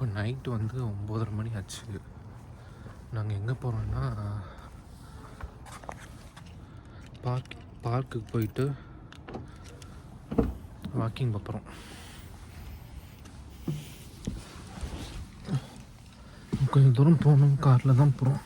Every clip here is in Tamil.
இப்போ நைட்டு வந்து ஒம்போதரை மணி ஆச்சு. நாங்கள் எங்கே போகிறோன்னா பார்க் பார்க்குக்கு போயிட்டு வாக்கிங் போகிறோம் கொஞ்சம் தூரம் போகணும் காரில் தான் போகிறோம்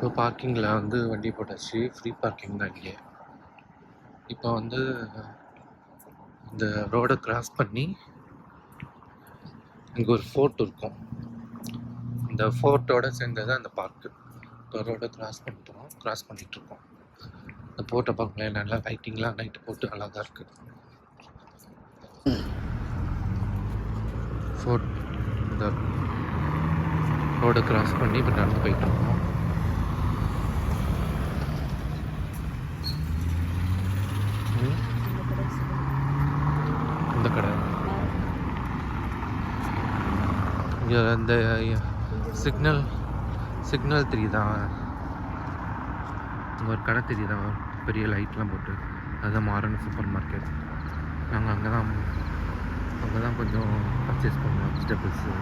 இப்போ பார்க்கிங்கில் வந்து வண்டி போட்டாச்சு. ஃப்ரீ பார்க்கிங் தான் இங்கே. இப்போ வந்து இந்த ரோடை கிராஸ் பண்ணி இங்கே ஒரு ஃபோர்ட் இருக்கும். இந்த ஃபோர்ட்டோட சேர்ந்தது அந்த பார்க்கு இப்போ ரோடை கிராஸ் பண்ணிட்டோம் கிராஸ் பண்ணிகிட்ருக்கோம் இந்த போட்டை பார்க்கலாம் நல்லா லைட்டிங்லாம் நைட்டு போட்டு நல்லா தான் இருக்குது ஃபோர்ட் இந்த ரோடை கிராஸ் பண்ணி இப்போ நடந்து போயிட்டுருக்கோம் இருக்கோம் இந்த கடை இங்கே இந்த சிக்னல் சிக்னல் தெரியுதா? இங்கே ஒரு கடை தெரியுதான் பெரிய லைட்லாம் போட்டு. அதுதான் மாறன் சூப்பர் மார்க்கெட் நாங்கள் அங்கே தான் அங்கே தான் கொஞ்சம் பர்ச்சேஸ் பண்ணுவோம் வெஜிடபிள்ஸு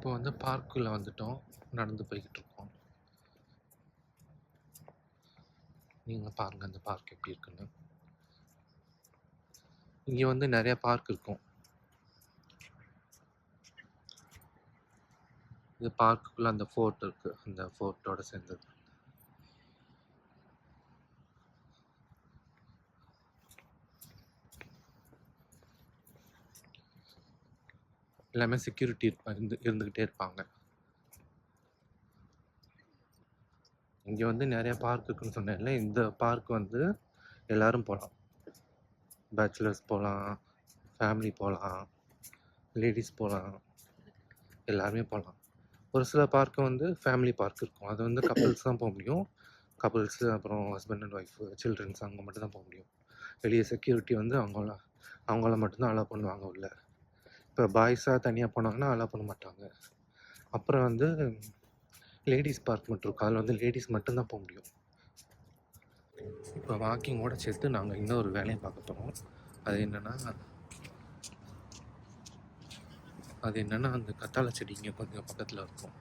இப்போ வந்து பார்க்குள்ளே வந்துட்டோம். நடந்து போய்கிட்டு இருக்கோம் நீங்கள் பாருங்கள் அந்த பார்க் எப்படி இருக்குன்னு. இங்கே வந்து நிறைய பார்க் இருக்கும். இது பார்க்குள்ளே அந்த ஃபோர்ட் இருக்குது அந்த ஃபோர்ட்டோட சேர்ந்தது. எல்லாமே செக்யூரிட்டி இருந்து இருந்துக்கிட்டே இருப்பாங்க. இங்கே வந்து நிறைய பார்க் இருக்குன்னு சொன்னேன்ல இந்த பார்க் வந்து எல்லாரும் போகலாம் பேச்சுலர்ஸ் போகலாம் ஃபேமிலி போகலாம் லேடிஸ் போகலாம் எல்லாருமே போகலாம் ஒரு சில பார்க்கு வந்து ஃபேமிலி பார்க் இருக்கும். அது வந்து கப்புள்ஸ் தான் போக முடியும். கப்புள்ஸு அப்புறம் ஹஸ்பண்ட் அண்ட் ஒய்ஃபு சில்ட்ரன்ஸ் அவங்க மட்டும் தான் போக முடியும். வெளியே செக்யூரிட்டி வந்து அவங்கள அவங்கள மட்டும்தான் அலோவ் பண்ணுவாங்க உள்ள. இப்போ பாய்ஸாக தனியாக போனாங்கன்னா அலோவ் பண்ண மாட்டாங்க. அப்புறம் வந்து லேடிஸ் பார்க் மட்டும் இருக்கும். அதில் வந்து லேடிஸ் மட்டும்தான் போக முடியும். இப்போ வாக்கிங்கோட சேர்த்து நாங்கள் இன்னொரு வேலையை பார்க்க போகிறோம் அது என்னென்னா அது என்னென்னா அந்த கத்தாழை செடி இங்கே கொஞ்சம் பக்கத்தில் இருக்கும்.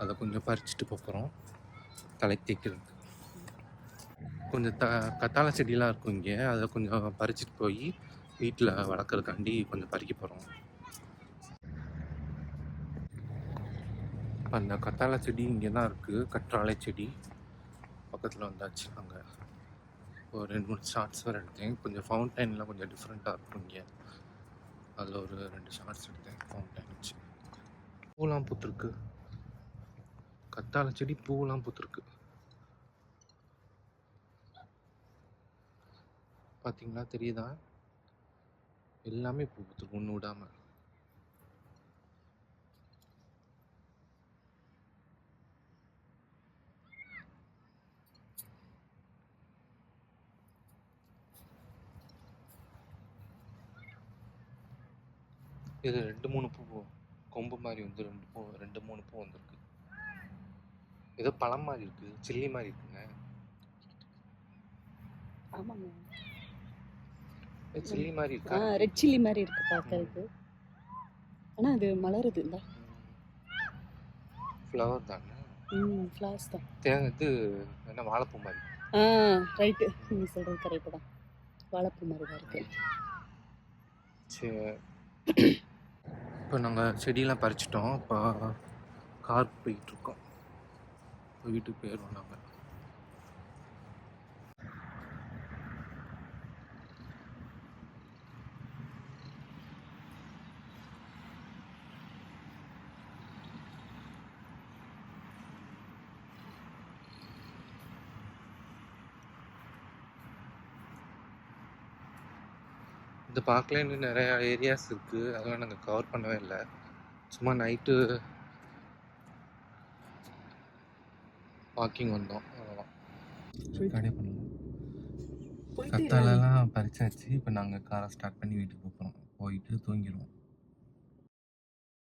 அதை கொஞ்சம் பறிச்சுட்டு போகிறோம் தலை தேய்க்கிறதுக்கு. கொஞ்சம் த கத்தாழை செடியெலாம் இருக்கும் இங்கே. அதை கொஞ்சம் பறிச்சுட்டு போய் வீட்டில் வளர்க்குறதுக்காண்டி கொஞ்சம் பறிக்க போகிறோம் அந்த கத்தாழை செடி இங்கே தான் இருக்குது கற்றாழை செடி. பக்கத்தில் வந்தாச்சு அங்கே. ஒரு ரெண்டு மூணு ஷார்ட்ஸ் வேறு எடுத்தேன். கொஞ்சம் ஃபவுண்டைன்லாம் கொஞ்சம் டிஃப்ரெண்ட்டாக இருக்கும் இங்கே. அதில் ஒரு ரெண்டு ஷார்ட்ஸ் எடுத்தேன். ஃபவுண்டைன் வச்சு. பூலாம் பூத்துருக்கு. கத்தாழை செடி பூலாம் பூத்துருக்கு. பார்த்தீங்களா தெரியுதா? எல்லாமே பூ பூத்துருக்கு. ஒன்று விடாமல் இது ரெண்டு மூணு பூ கொம்பு மாதிரி வந்து ரெண்டு பூ ரெண்டு மூணு பூ வந்திருக்கு. ஏதோ பழம் மாதிரி இருக்கு சில்லி மாதிரி இருக்குங்க. ஆமாங்க. சில்லி மாதிரி ஆ இருக்கா ரெட் சில்லி மாதிரி இருக்கு பார்க்கறதுக்கு ஆனா அது மலருது இந்த. ஃப்ளவர் தானே? ம் ஃப்ளார்ஸ் தான். தேங்க இது என்ன வாழைப்பூ மாதிரி? ஆ ரைட்டு நீ சொல்றது கரெக்டு தான். வாழைப்பூ மாதிரி தான் இருக்கு. சரி இப்போ நாங்கள் செடியெலாம் பறிச்சிட்டோம். இப்போ கார் போயிட்டுருக்கோம். வீட்டுக்கு போயிடுவோம் நாங்கள். இந்த பார்க்கில் இன்னும் நிறையா ஏரியாஸ் இருக்குது அதெல்லாம் நாங்கள் கவர் பண்ணவே இல்லை. சும்மா நைட்டு வாக்கிங் வந்தோம். அவ்வளோதான் கடை கத்தாலெல்லாம் பறிச்சாச்சு. இப்போ நாங்கள் காரை ஸ்டார்ட் பண்ணி வீட்டுக்கு போகிறோம் போயிட்டு தூங்கிடுவோம்.